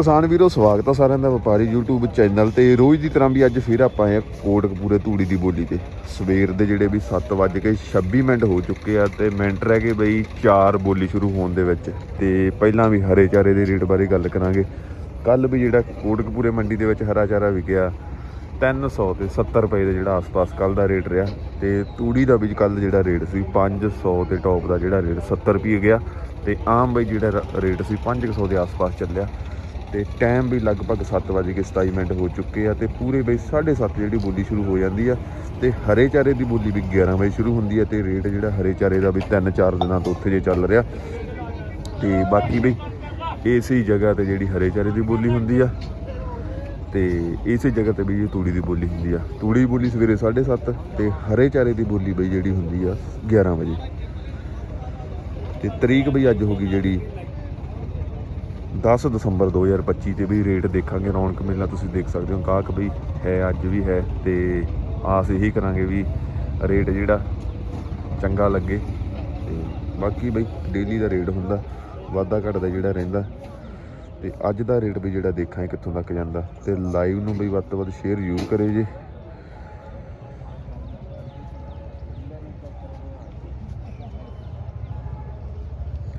ਕਿਸਾਨ ਵੀਰੋ, ਸਵਾਗਤ ਆ ਸਾਰਿਆਂ ਦਾ ਵਪਾਰੀ YouTube ਚੈਨਲ ਤੇ। ਰੋਜ਼ ਦੀ ਤਰ੍ਹਾਂ ਵੀ ਅੱਜ ਫਿਰ ਆਪਾਂ ਆਏ ਆ ਕੋਟਕਪੂਰੇ ਤੂੜੀ ਦੀ ਬੋਲੀ ਤੇ। ਸਵੇਰ ਦੇ ਜਿਹੜੇ ਵੀ 7:26 ਮਿੰਟ ਹੋ ਚੁੱਕੇ ਆ ਤੇ ਮਿੰਟ ਰਹਿ ਗਏ ਬਈ 4 ਬੋਲੀ ਸ਼ੁਰੂ ਹੋਣ ਦੇ ਵਿੱਚ। ਤੇ ਪਹਿਲਾਂ ਵੀ ਹਰੇ ਚਾਰੇ ਦੇ ਰੇਟ ਬਾਰੇ ਗੱਲ ਕਰਾਂਗੇ। ਕੱਲ ਵੀ ਜਿਹੜਾ ਕੋਟਕਪੂਰੇ ਮੰਡੀ ਦੇ ਵਿੱਚ ਹਰਾ ਚਾਰਾ ਵਿਕਿਆ 300 ਤੇ 70 ਰੁਪਏ ਦੇ ਜਿਹੜਾ ਆਸ-ਪਾਸ ਕੱਲ ਦਾ ਰੇਟ ਰਿਹਾ। ਤੇ ਤੂੜੀ ਦਾ ਵੀ ਕੱਲ ਜਿਹੜਾ ਰੇਟ ਸੀ 500 ਤੇ ਟੌਪ ਦਾ ਜਿਹੜਾ ਰੇਟ 70 ਰੁਪਏ ਗਿਆ। ਤੇ ਆਮ ਬਈ ਜਿਹੜਾ ਰ- ਰੇਟ ਸੀ 500 ਦੇ ਆਸ-ਪਾਸ ਚੱਲਿਆ। ਤੇ ਟਾਈਮ ਵੀ ਲਗਭਗ 7:27 ਮਿੰਟ ਹੋ ਚੁੱਕੇ ਆ ਤੇ ਪੂਰੇ ਬਈ 7:30 ਜਿਹੜੀ ਬੋਲੀ ਸ਼ੁਰੂ ਹੋ ਜਾਂਦੀ ਆ ਤੇ ਹਰੇ ਚਾਰੇ ਦੀ ਬੋਲੀ ਵੀ 11 ਵਜੇ ਸ਼ੁਰੂ ਹੁੰਦੀ ਆ ਤੇ ਰੇਟ ਜਿਹੜਾ ਹਰੇ ਚਾਰੇ ਦਾ ਵੀ 3-4 ਦਿਨਾਂ ਤੋਂ ਉੱਥੇ ਜੇ ਚੱਲ ਰਿਹਾ। ਤੇ ਬਾਕੀ ਬਈ ਇਸੇ ਜਗ੍ਹਾ ਤੇ ਜਿਹੜੀ ਹਰੇ ਚਾਰੇ ਦੀ ਬੋਲੀ ਹੁੰਦੀ ਆ ਤੇ ਇਸੇ ਜਗ੍ਹਾ ਤੇ ਵੀ ਇਹ ਤੂੜੀ ਦੀ ਬੋਲੀ ਹੁੰਦੀ ਆ। ਤੂੜੀ ਦੀ ਬੋਲੀ ਸਵੇਰੇ 7:30 ਤੇ ਹਰੇ ਚਾਰੇ ਦੀ ਬੋਲੀ ਬਈ ਜਿਹੜੀ ਹੁੰਦੀ ਆ 11 ਵਜੇ। ਤੇ ਤਰੀਕ ਬਈ ਅੱਜ ਹੋ ਗਈ ਜਿਹੜੀ 10 ਦਸੰਬਰ 2025 ਤੇ ਵੀ ਰੇਟ ਦੇਖਾਂਗੇ, ਰੌਣਕ ਮੇਲਾ ਤੁਸੀਂ ਦੇਖ ਸਕਦੇ ਹੋ, ਗਾਹਕ ਬਈ ਹੈ ਅੱਜ ਵੀ ਹੈ ਤੇ ਆਸ ਇਹੀ ਕਰਾਂਗੇ ਵੀ ਰੇਟ ਜਿਹੜਾ ਚੰਗਾ ਲੱਗੇ ਤੇ ਬਾਕੀ ਬਈ ਡੇਲੀ ਦਾ ਰੇਟ ਹੁੰਦਾ, ਵਾਧਾ ਘਟਦਾ ਜਿਹੜਾ ਰਹਿੰਦਾ ਤੇ ਅੱਜ ਦਾ ਰੇਟ ਵੀ ਜਿਹੜਾ ਦੇਖਾਂ ਕਿੱਥੋਂ ਤੱਕ ਜਾਂਦਾ ਤੇ ਲਾਈਵ ਨੂੰ ਬਈ ਵੱਧ ਤੋਂ ਵੱਧ ਸ਼ੇਅਰ ਜ਼ਰੂਰ ਕਰਿਓ ਜੀ।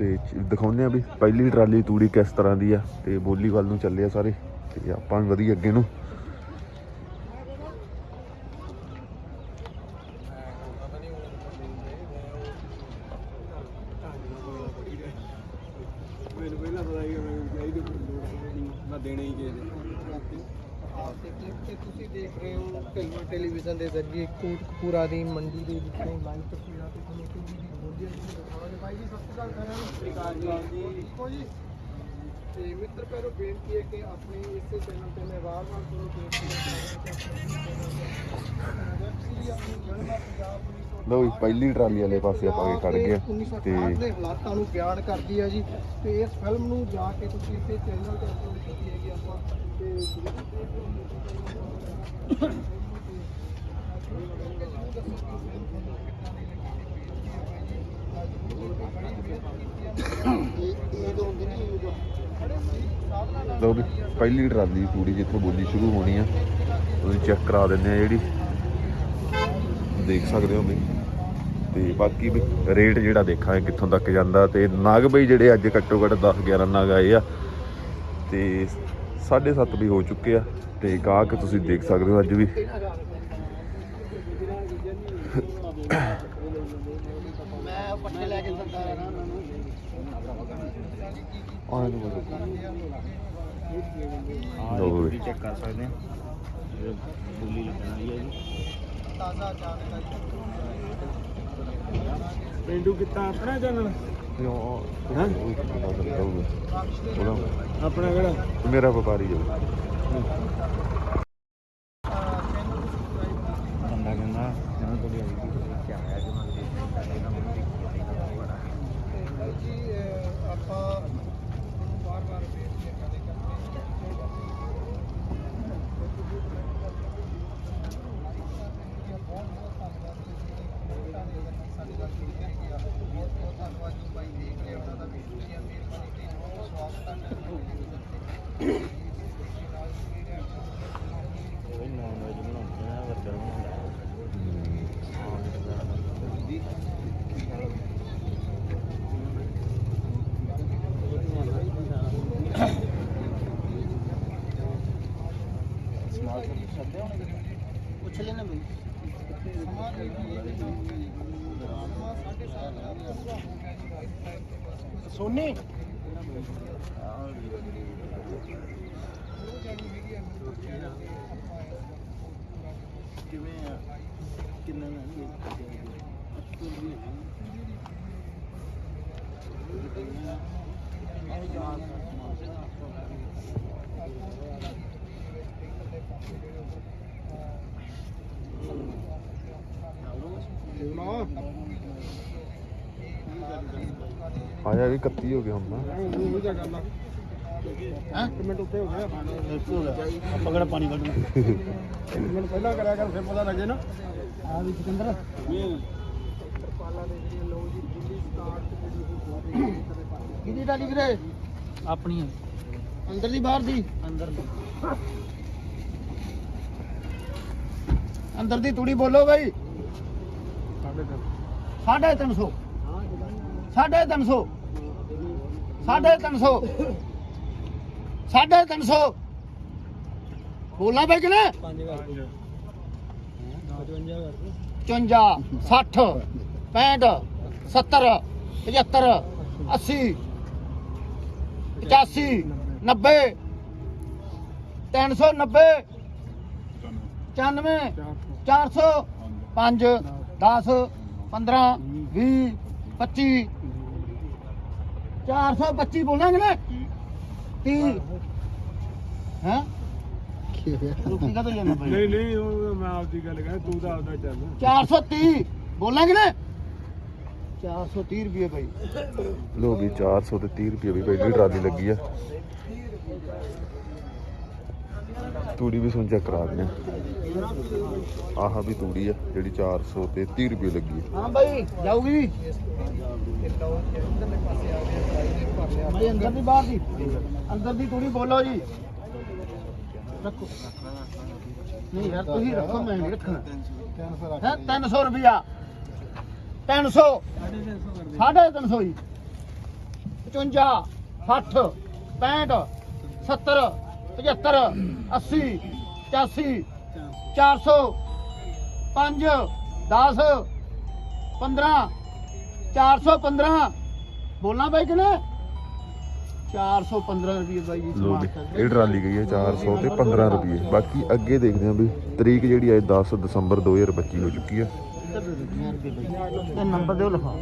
ਤੇ ਦਿਖਾਉਂਦੇ ਆ ਵੀ ਪਹਿਲੀ ਟਰਾਲੀ ਤੂੜੀ ਕਿਸ ਤਰ੍ਹਾਂ ਦੀ ਆ ਤੇ ਬੋਲੀ ਵੱਲ ਨੂੰ ਚੱਲੇ ਆ ਸਾਰੇ ਤੇ ਆਪਾਂ ਵੀ ਵਧੀਆ ਅੱਗੇ ਨੂੰ ਮੈਨੂੰ ਪਹਿਲਾਂ ਪਤਾ ਹੀ ਮੈਂ ਚਾਹੀਦੀ ਮੈਂ ਦੇਣੇ ਹੀ ਚਾਹੀਦੇ ਆਪ ਦੇ ਕਲਿੱਪ ਤੇ ਤੁਸੀਂ ਦੇਖ ਰਹੇ ਹੋ ਫਿਲਮ ਟੈਲੀਵਿਜ਼ਨ ਦੇ ਜ਼ਰੀਏ ਕੋਟਕਪੂਰਾ ਦੀ ਮੰਡੀ ਦੇ ਵਿੱਚੋਂ ਲਾਈਵ ਤਸਵੀਰਾਂ ਤੇ ਤੁਹਾਨੂੰ ਤੂੜੀ ਦੀ ਬੋਲੀਆਂ ਜੀ ਦਿਖਾਵਾਂਗੇ। ਭਾਈ ਜੀ ਸਤਿ ਸ਼੍ਰੀ ਅਕਾਲ ਸਾਰਿਆਂ ਨੂੰ। ਠੀਕ ਹੋ ਜੀ? ਤੇ ਮਿੱਤਰ ਪਿਆਰੋ ਬੇਨਤੀ ਹੈ ਕਿ ਆਪਣੇ ਇਸੇ ਚੈਨਲ ਤੇ ਮੈਂ ਵਾਰ-ਵਾਰ ਤੁਹਾਨੂੰ ਬੇਨਤੀ ਕਰਦਾ ਹਾਂ ਜੀ ਪਹਿਲੀ ਟਰਾਲੀ ਵਾਲੇ ਪਾਸੇ ਆਪਾਂ ਕੇ ਖੜ ਗਏ ਆ 1968 ਤੇ ਦੇ ਹਾਲਾਤਾਂ ਨੂੰ ਬਿਆਨ ਕਰਦੀ ਹੈ ਜੀ। ਤੇ ਇਸ ਫਿਲਮ ਨੂੰ ਜਾ ਕੇ ਤੁਸੀਂ ਇਸੇ ਚੈਨਲ ਤੇ ਅਪਲੋਡ ਕੀਤੀ ਹੈਗੀ ਆਪਾਂ। ਤੇ ਲਓ ਵੀ, ਪਹਿਲੀ ਟਰਾਲੀ ਪੂਰੀ ਜਿੱਥੋਂ ਬੋਲੀ ਸ਼ੁਰੂ ਹੋਣੀ ਆ ਉਹਨੂੰ ਚੈੱਕ ਕਰਾ ਦਿੰਦੇ ਆ ਜਿਹੜੀ। ਦੇਖ ਸਕਦੇ ਹੋ ਵੀ। ਤੇ ਬਾਕੀ ਵੀ ਰੇਟ ਜਿਹੜਾ ਦੇਖਾਂਗੇ ਕਿੱਥੋਂ ਤੱਕ ਜਾਂਦਾ। ਤੇ ਨਾਗ ਬਈ ਜਿਹੜੇ ਅੱਜ ਘੱਟੋ ਘੱਟ 10 11 ਨਾਗ ਆਏ ਆ। ਤੇ 7.5 ਵੀ ਹੋ ਚੁੱਕੇ ਆ। ਤੇ ਗਾਹਕ ਤੁਸੀਂ ਦੇਖ ਸਕਦੇ ਹੋ ਅੱਜ ਵੀ। ਮੈਂ ਪੱਟੇ ਲੈ ਕੇ ਸਰਦਾਰ ਆ ਆਹ ਨੂੰ ਲਓ ਵੀ। ਚੈੱਕ ਕਰ ਸਕਦੇ ਹਾਂ। ਬੋਲੀ ਲੱਗਣ ਵਾਲੀ ਹੈ ਜੀ। ਤਾਜ਼ਾ ਜਾਣਕਾਰੀ ਪਿੰਡੂ ਕਿੱਤਾ ਆਪਣਾ ਚੈਨਲ ਹਾਂ? ਆਪਣਾ ਕਿਹੜਾ? ਮੇਰਾ ਵਪਾਰੀ ਹੈ ਬੰਦਾ ਕਹਿੰਦਾ ਜਦੋਂ ਤੁਹਾਡੀ ਆਈ ਸੀ ਕੀ ਆਇਆ ਕਿ ਮੈਂ ਜੀ ਅਹ, ਆਪਾਂ ਤੁਹਾਨੂੰ ਵਾਰ-ਵਾਰ ਬੇਨਤੀ ਕਰਦੇ ਕਰਦੇ ਬਹੁਤ ਬਹੁਤ ਧੰਨਵਾਦ ਤੁਸੀਂ ਸਾਡੀ ਗੱਲ ਸ਼ੁਰੂ ਕਰੀ ਗਿਆ ਬਹੁਤ ਬਹੁਤ ਧੰਨਵਾਦ ਜੀ ਬਾਈ ਦੇਖ ਲਿਆ ਉਹਨਾਂ ਦਾ ਵੀ ਸ਼ੁਕਰੀਆ ਮਿਹਰਬਾਨੀ ਤੇ ਬਹੁਤ ਸਵਾਗਤ ਹੈ ਉਹ ਨੌਨ ਵੈਜ ਬਣਾਉਂਦੇ ਆ ਬਰਗਰ ਬਣਾਉਂਦਾ ਪੁੱਛ ਲੈਣਾ ਬਈ ਸਮਾਂ ਦੇ ਸਮਾਂ ਸਾਢੇ ਸੱਤ ਦਾ ਪੂਰਾ ਹੋ ਗਿਆ ਜੀ ਰਾਈਟ ਟਾਈਮ ਤੇ ਬਸ ਸੋਨੀ ਕਿਵੇਂ ਆ ਕਿੰਨਾ ਆਇਆ ਵੀ 31 ਹੋ ਗਿਆ ਹੁਣ ਨਾ ਹਾਂ? ਮਿੰਟ ਉੱਤੇ ਹੋ ਗਿਆ। ਆਪਾਂ ਕਿਹੜਾ ਪਾਣੀ ਕੱਢਣਾ? ਮਿੰਟ ਪਹਿਲਾਂ ਕਰਿਆ ਕਰ ਫਿਰ ਪਤਾ ਲੱਗੇ ਨਾ। ਆ ਵੀ ਸਿਕੰਦਰ ਪਾਲਾ ਦੇ ਜਿਹੜੇ ਲੋ ਜੀ ਦਿੱਲੀ ਸਟਾਰਟ ਜਿਹੜੀ ਹੋ ਰਹੀ ਹੈ ਕਿਹਦੀ ਡਾਲੀ ਵੀਰੇ? ਆਪਣੀਆਂ। ਅੰਦਰ ਦੀ ਬਾਹਰ ਦੀ? ਅੰਦਰ ਦੀ ਅੰਦਰ ਦੀ ਤੂੜੀ ਬੋਲੋ ਬਈ। ਸਾਢੇ ਤਿੰਨ। 350 ਸਾਢੇ 300 ਸਾਢੇ 300 ਸਾਢੇ 300 ਬੋਲਣਾ ਬਈ ਕਿ ਨਾ 5 ਕਰ 55 54 60 65 70 75 80 85 90 390 94 400 5 10 15 20 25 425 ਬੋਲਾਂਗੇ ਨਾ। 30 ਹੈ। ਰੁਕੀ ਕਾ ਜਾਣਾ ਭਾਈ? ਨਹੀਂ ਨਹੀਂ ਉਹ ਮੈਂ ਆਪਦੀ ਗੱਲ ਕਰ ਤੂੰ ਤਾਂ ਆਪਦਾ ਚੱਲ। 430 ਬੋਲਾਂਗੇ ਨਾ। 430 ਰੁਪਏ ਭਾਈ। ਲੋ ਵੀ 400 ਤੇ 30 ਰੁਪਏ ਵੀ ਪਹਿਲੀ ਟਰਾਲੀ ਲੱਗੀ ਆ। ਤੂੜੀ ਵੀ ਸੁਣ ਚੈੱਕ ਕਰਾ ਦਿੰਦੇ ਆ। ਆਹ ਵੀ ਤੂੜੀ ਆ, ਜਿਹੜੀ 400 ਤੇ 30 ਰੁਪਏ ਲੱਗੀ ਆ। ਹਾਂ ਭਾਈ ਜਾਊਗੀ? ਭਾਈ ਅੰਦਰ ਦੀ ਬਾਹਰ ਦੀ। ਅੰਦਰ ਦੀ ਤੂੜੀ ਬੋਲੋ ਜੀ। ਰੱਖੋ। ਨਹੀਂ ਯਾਰ, ਤੁਸੀਂ ਰੱਖੋ, ਮੈਂ ਨਹੀਂ ਰੱਖਣਾ। ਹੈ 300 ਰੁਪਿਆ 300 ਸਾਢੇ 300 ਜੀ। 55 60 65 70 75 80 85 400 5 10 15 415 ਬੋਲਣਾ ਬਾਈ ਕਿ ਨਾ 415 ਰੁਪਏ ਬਾਈ ਜੀ ਲੋ ਸਮਾਨ ਇਹ ਟਰਾਲੀ ਗਈ ਹੈ 400 ਤੇ 15 ਰੁਪਏ। ਬਾਕੀ ਅੱਗੇ ਦੇਖਦੇ ਹਾਂ ਵੀ ਤਰੀਕ ਜਿਹੜੀ ਹੈ 10 ਦਸੰਬਰ 2025 ਹੋ ਚੁੱਕੀ ਆ ਤੇ ਨੰਬਰ ਦਿਓ ਲਿਖਾ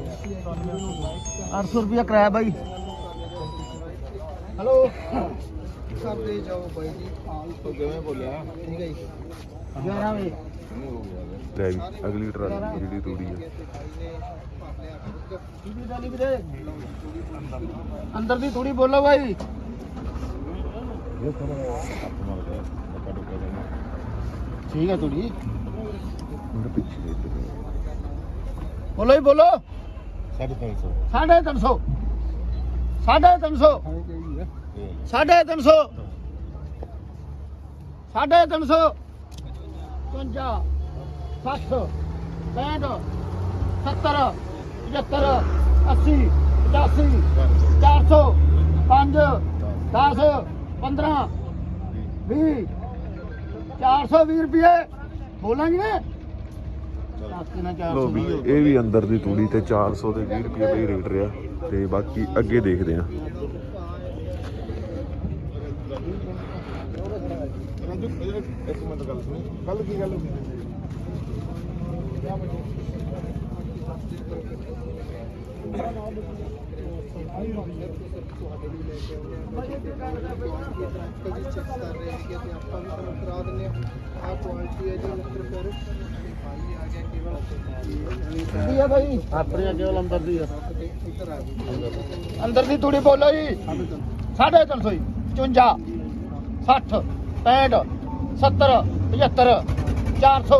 800 ਰੁਪਏ ਕਿਰਾਇਆ ਬਾਈ। ਹੈਲੋ ਕਰਦੇ ਜਾਓ ਬਾਈ ਜੀ। ਆਲ ਤੋਂ ਕਿਵੇਂ ਬੋਲਿਆ? ਠੀਕ ਹੈ ਜੀ। 11 ਵਜੇ। ਲੈ ਵੀ ਅਗਲੀ ਟਰਾਲੀ ਜਿਹੜੀ ਤੂੜੀ ਆ। ਵੀਰੇ ਅੰਦਰ ਦੀ ਥੋੜੀ ਬੋਲੋ ਬਾਈ। ਠੀਕ ਹੈ ਮੇਰੇ ਪਿੱਛੇ ਬੋਲੋ। ਹੀ ਬੋਲੋ। 350 ਸਾਢੇ ਤਿੰਨ ਸੌ ਸਾਢੇ ਤਿੰਨ ਸੌ। ਸਾਢੇ ਤਿੰਨ ਸੌ। ਸਾਢੇ ਤਿੰਨ ਸੌ 55 60 65 70 75 80 85 400 5 10 15 20 420 ਰੁਪਏ। ਬੋਲਾਂਗੇ? ਨਾ ਲੋ 420 ਵੀ ਇਹ ਵੀ ਅੰਦਰ ਦੀ ਤੂੜੀ ਤੇ 400 ਤੇ 20 ਰੁਪਏ ਬਈ ਰੇਟ ਰਿਹਾ ਤੇ ਬਾਕੀ ਅੱਗੇ ਦੇਖਦੇ ਆ ਇੱਕ ਮਿੰਟ ਗੱਲ ਸੁਣੀ। ਕੱਲ ਕੀ ਗੱਲ ਹੋਈ? ਕੀ ਆ ਭਾਈ ਆਪਣੀ ਅੰਦਰ ਦੀ ਆ। ਅੰਦਰ ਦੀ ਤੂੜੀ ਬੋਲੋ ਜੀ। 350 ਜੀ 54 60 65 70 75 400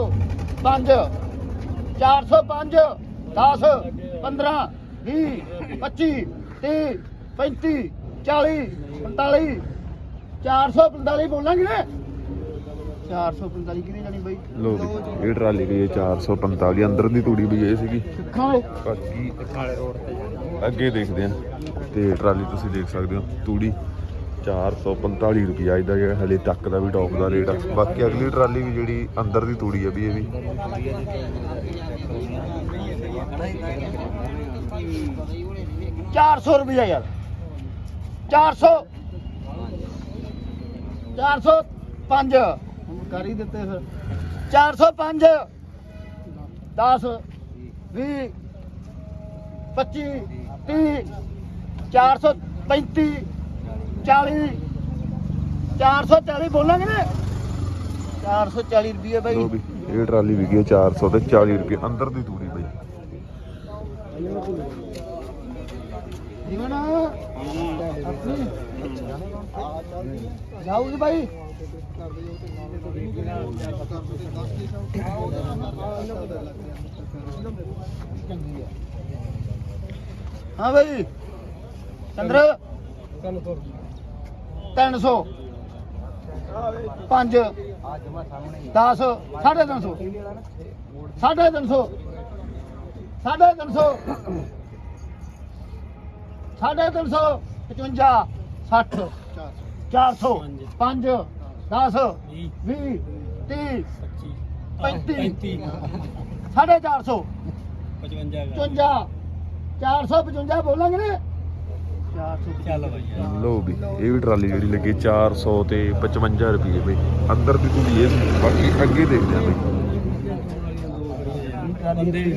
5 405 10 15 20 25 30 35 40 45 445 ਬੋਲਾਂਗੇ ਨਾ। 445 ਕਿਹਨੇ ਜਾਣੀ ਬਾਈ? ਲੋ ਵੀ ਇਹ ਟਰਾਲੀ ਗਈ ਹੈ 445 ਅੰਦਰ ਦੀ ਤੂੜੀ ਵੀ ਇਹ ਸੀਗੀ। ਖਾਓ ਬਾਕੀ ਅੱਗੇ ਦੇਖਦੇ ਆ ਤੇ ਟਰਾਲੀ ਤੁਸੀਂ ਦੇਖ ਸਕਦੇ ਹੋ ਤੂੜੀ। 445 ਰੁਪਿਆ ਇਹਦਾ ਜਿਹੜਾ ਹਲੇ ਤੱਕ ਦਾ ਵੀ ਟੌਪ ਦਾ ਰੇਟ ਆ। ਬਾਕੀ ਅਗਲੀ ਟਰਾਲੀ ਵੀ ਜਿਹੜੀ ਅੰਦਰ ਦੀ ਤੂੜੀ ਆ ਵੀ ਇਹ ਵੀ। 400 ਰੁਪਇਆ ਯਾਰ। 400 405 ਕਰ ਹੀ ਦਿੱਤੇ ਫਿਰ। 405 10 20 25 30 435 40 440 ਬੋਲਾਂਗੇ ਨਾ। 440 ਰੁਪਏ ਬਾਈ। ਲੋ ਵੀ ਇਹ ਟਰਾਲੀ ਵਿਕੀ ਹੈ 400 ਤੇ 40 ਰੁਪਏ ਅੰਦਰ ਦੀ ਤੂੜੀ ਬਈ। ਜੀਵਨ ਜਾਊਗੀ ਭਾਈ ਹਾਂ ਭਾਈ ਚੰਦਰ। 300 5 10 ਸਾਢੇ 300 ਸਾਢੇ 300 ਸਾਢੇ 300 ਸਾਢੇ 300 55 60 400 5 10 20 30 35 ਸਾਢੇ 400 55 455 ਬੋਲਾਂਗੇ ਨੇ। 455 ਲੋ ਵੀ ਇਹ ਵੀ ਟਰਾਲੀ ਜਿਹੜੀ ਲੱਗੀ 400 ਤੇ 55 ਰੁਪਏ ਬਈ। ਅੰਦਰ ਦੀ ਤੂੜੀ ਇਹ ਸੀ ਬਾਕੀ ਅੱਗੇ ਦੇਖਦੇ ਆ ਬਈ।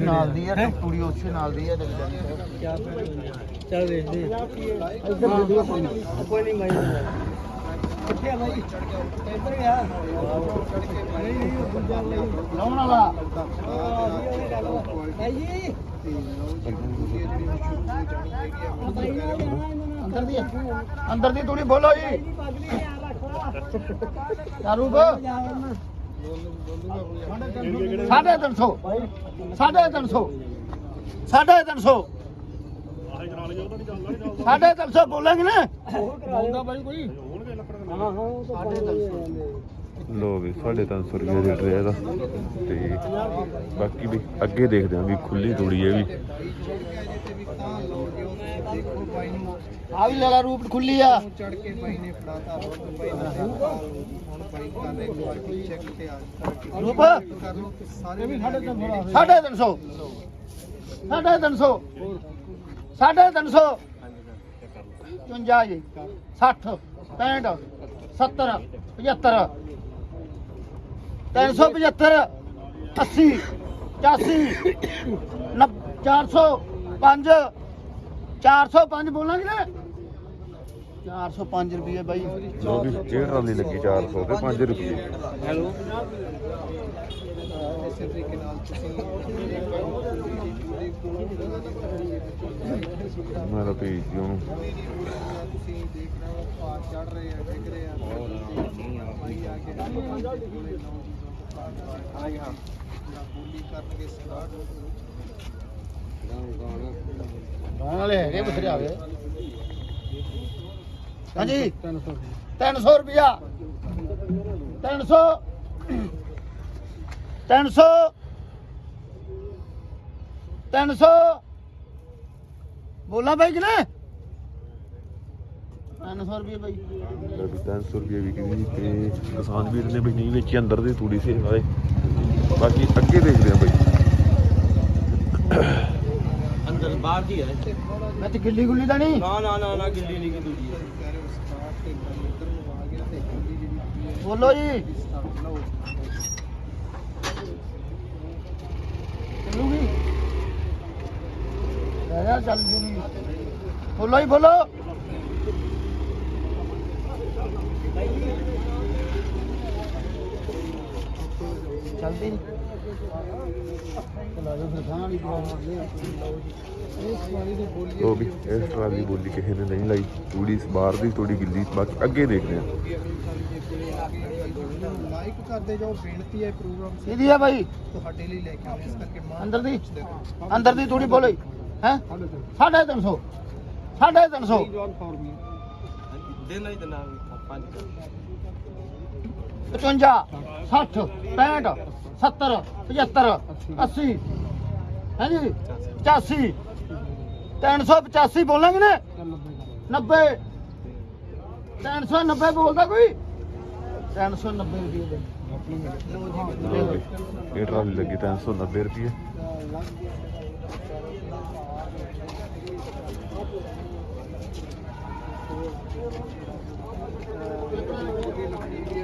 ਨਾਲ ਦੀ ਹੈ? ਕੁੜੀ ਉਸੇ ਨਾਲ ਦੀ ਹੈ ਚੱਲ ਵੇਖਦੇ ਇੱਧਰ ਵੀਡੀਓ ਕੋਈ ਨਹੀਂ ਕੋਈ ਨਹੀਂ ਮਾਈ ਕਿੱਥੇ ਆ ਭਾਈ ਇੱਧਰ ਗਿਆ ਲਾਉਣ ਵਾਲਾ। ਭਾਈ ਜੀ। ਅੰਦਰ ਦੀ ਅੰਦਰ ਦੀ ਤੂੜੀ ਬੋਲੋ ਜੀ। ਚਾਰੂਪ ਸਾਢੇ ਤਿੰਨ ਸੌ। ਸਾਢੇ ਤਿੰਨ ਸੌ। ਸਾਢੇ ਤਿੰਨ ਸੌ। ਸਾਢੇ ਤਿੰਨ ਸੌ ਬੋਲਾਂਗੇ ਨਾ। ਬੋਲਦਾ ਬਾਈ ਕੋਈ। ਹਾਂ ਹਾਂ ਉਹ ਤਾਂ ਸਾਢੇ ਤਿੰਨ ਸੌ। ਲੋ ਵੀ 350 ਰੁਪਏ ਰੇਟ ਰਿਹਾ ਇਹਦਾ। ਤੇ ਬਾਕੀ ਵੀ ਅੱਗੇ ਦੇਖਦੇ ਆ ਵੀ ਖੁੱਲੀ ਤੂੜੀ ਹੈ ਵੀ। ਆ ਵੀ ਲੈਲਾ ਰੂਪ ਖੁੱਲੀ ਆ। ਚੜ ਕੇ ਭਾਈ ਨੇ ਫੜਾਤਾ ਰੋਡ ਭਾਈ ਨੇ ਹੁਣ ਭਾਈ ਲੈ ਕੁਆਲਿਟੀ ਚੈੱਕ ਤੇ ਆ ਰੂਪ? ਕਰ ਲੋ ਸਾਰੇ ਵੀ ਸਾਡੇ ਤੋਂ ਸਾਢੇ ਤਿੰਨ ਸੌ। ਸਾਢੇ ਤਿੰਨ ਸੌ। ਸਾਢੇ ਤਿੰਨ ਸੌ। 55 ਜੀ 60 65 70 75 375 80 85 405 405 ਬੋਲਾਂਗੇ ਨਾ 405 ਰੁਪਏ ਬਾਈ ਲੋ ਵੀ ਇਹ ਟਰਾਲੀ ਲੱਗੀ 400 ਤੇ 5 ਰੁਪਏ ਇਸੇ ਤਰੀਕੇ ਨਾਲ ਤੁਸੀਂ ਮੈਂ ਤਾਂ ਭੇਜ ਦੀ ਉਹਨੂੰ ਤੁਸੀਂ ਦੇਖ ਰਹੇ ਹੋ ਭਾਰ ਚੜ ਰਹੇ ਆ ਡਿੱਗ ਰਹੇ ਆ ਭਾਈ ਆ ਕੇ। ਆਈ ਹਾਂ ਬੋਲੀ ਕਰਨਗੇ ਸਟਾਰਟ ਗਾਣ ਵਾਲੇ ਹੈਗੇ ਬਥੇਰੇ ਆ ਹਾਂਜੀ। 300 ਰੁਪਿਆ 300 300 300 ਬੋਲਾਂ ਬਾਈ ਕਿਨੇ 300 ਰੁਪਏ ਬਾਈ। ਲੈ ਵੀ 300 ਰੁਪਏ ਵਿਕਦੀ ਤੇ ਕਿਸਾਨ ਵੀਰ ਨੇ ਬਈ ਨਹੀਂ ਵੇਚੀ ਅੰਦਰ ਦੀ ਤੂੜੀ ਸੀ ਵਾਲੇ ਬਾਕੀ ਅੱਗੇ ਦੇਖਦੇ ਆ ਬਈ। ਅੰਦਰ ਬਾਹਰ ਦੀ ਹੈ ਮੈਂ ਤੇ ਗਿੱਲੀ ਗੁੱਲੀ ਦਾ ਨਹੀਂ। ਨਾ ਨਾ ਨਾ ਨਾ ਗਿੱਲੀ ਨਹੀਂ ਕਿ ਦੂਜੀ ਹੈ ਕਹਿ ਰਹੇ ਹੋ ਸਟਾਰਟ ਤੇ ਇੱਧਰ ਨੂੰ ਆ। ਗਿਆ ਤੇ ਗੱਡੀ ਜਿਹੜੀ ਬੋਲੋ ਜੀ। ਸਟਾਰਟ ਲਓ ਚੱਲੂਗੀ। ਰਹਿ ਜਾ ਚੱਲ ਜੂਗੀ। ਬੋਲੋ ਹੀ ਬੋਲੋ। ਚੱਲਦੀ ਨਹੀਂ ਚਲਾ ਜੋ ਫਿਰ ਖਾਣ ਵਾਲੀ ਪ੍ਰੋਬਲਮ ਨਹੀਂ ਇਸ ਵਾਲੀ ਦੀ ਬੋਲੀ ਉਹ ਵੀ ਇਸ ਟਰਾਲੀ ਬੋਲੀ ਕਿਸੇ ਨੇ ਨਹੀਂ ਲਾਈ। ਤੂੜੀ ਬਾਹਰ ਦੀ ਤੂੜੀ ਗਿੱਲੀ ਬਾਕੀ ਅੱਗੇ ਦੇਖਦੇ ਆ ਲਾਈਕ ਕਰਦੇ ਜਾਓ ਬੇਨਤੀ ਹੈ। ਪ੍ਰੋਗਰਾਮ ਕਿਹਦੀ ਹੈ ਬਾਈ। ਤੁਹਾਡੇ ਲਈ ਲੈ ਕੇ ਆਉਂਦੇ ਇਸ ਕਰਕੇ ਮਾਨ ਅੰਦਰ ਦੀ। ਅੰਦਰ ਦੀ ਤੂੜੀ ਬੋਲੋ। ਹੈ? ਸਾਢੇ ਤਿੰਨ ਸੌ। ਸਾਢੇ ਤਿੰਨ ਸੌ। ਫॉर ਮੀ ਦੇਣਾ ਹੀ। 55 60 65 70 75 80 ਹੈ ਜੀ 85 385 ਬੋਲਾਂਗੇ ਨਾ? 90 390 ਬੋਲਦਾ ਕੋਈ? 390 ਰੁਪਏ ਦੇ। ਲਓ ਵੀ, ਇਹ ਟਰਾਲੀ ਲੱਗੀ 390 ਰੁਪਏ।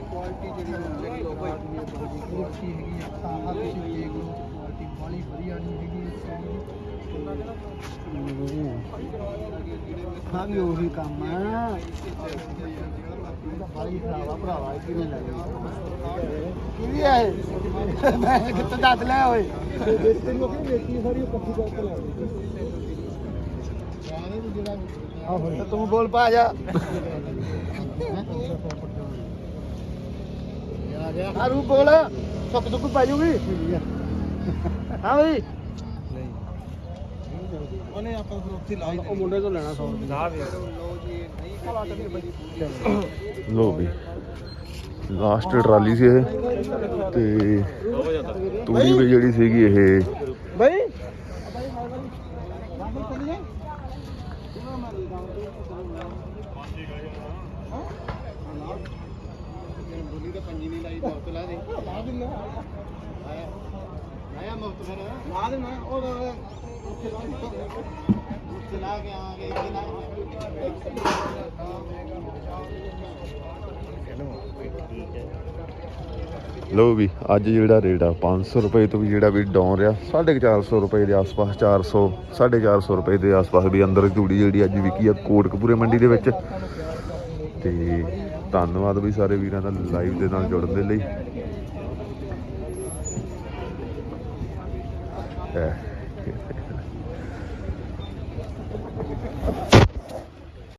ਕੁਆਲਿਟੀ ਜਿਹੜੀ ਚੈੱਕ ਕਰੋ ਭਾਈ ਅੱਛੀ ਹੈਗੀ ਹੈ ਤਾਂ ਆਹ ਤੁਸੀਂ ਦੇਖ ਲਓ ਕੁਆਲਿਟੀ ਬਾਲੀ ਵਧੀਆ ਨਹੀਂ ਹੈਗੀ ਹਾਂ ਵੀ ਉਹੀ ਕੰਮ ਆ। ਬਾਈ ਭਰਾਵਾ ਭਰਾਵਾ, ਇਹ ਕਿਵੇਂ ਲੱਗੇ ਕਿਵੇਂ ਹੈ ਮੈਂ ਕਿੱਥੇ ਦੱਸ ਲਿਆ ਓਏ? ਤੈਨੂੰ ਆਪਣੀ ਵੇਚੀ ਸਾਰੀ ਇਕੱਠੀ ਕਰਕੇ ਲੈ ਤੇ ਤੂੰ ਬੋਲ ਪਾ ਜਾ। ਆਰੂ ਬੋਲ ਸੁੱਕ ਸੁੱਕ ਪੈ ਜੂਗੀ। ਹਾਂ ਬਈ। ਉਹਨੇ ਆਪਾਂ ਫਿਰ ਉੱਥੇ ਲਾਈ ਉਹ ਮੁੰਡੇ ਤੋਂ ਲੈਣਾ 100 ਰੁਪਏ। ਲਓ ਜੀ ਨਹੀਂ ਲੋ ਵੀ ਲਾਸਟ ਟਰਾਲੀ ਸੀ ਇਹ। ਤੇ ਤੂੜੀ ਵੀ ਜਿਹੜੀ ਸੀਗੀ ਇਹ ਬੋਲੀ ਤਾਂ ਪੰਜੀ ਨਹੀਂ ਲਾਈ ਮੁਫਤ ਲਾ ਦੇ। ਲਾ ਦਿੰਦਾ ਆਇਆ ਮੁਫਤ ਫਿਰ। ਲਾ ਦੇਣਾ ਉਹ ਮੁਫਤ ਲਾ ਕੇ ਆਵਾਂਗੇ ਕਿ ਨਾ ਲੋ ਵੀ ਅੱਜ ਜਿਹੜਾ ਰੇਟ ਆ 500 ਰੁਪਏ ਤੋਂ ਵੀ ਜਿਹੜਾ ਵੀ ਡਾਊਨ ਰਿਹਾ 450 ਰੁਪਏ ਦੇ ਆਸ-ਪਾਸ 400 450 ਰੁਪਏ ਦੇ ਆਸ-ਪਾਸ ਵੀ ਅੰਦਰ ਤੂੜੀ ਜਿਹੜੀ ਅੱਜ ਵਿਕੀ ਆ ਕੋਟਕਪੂਰੇ ਮੰਡੀ ਦੇ ਵਿੱਚ। ਤੇ ਧੰਨਵਾਦ ਵੀ ਸਾਰੇ ਵੀਰਾਂ ਦਾ ਲਾਈਵ ਦੇ ਨਾਲ ਜੁੜਨ ਦੇ ਲਈ। ਐ।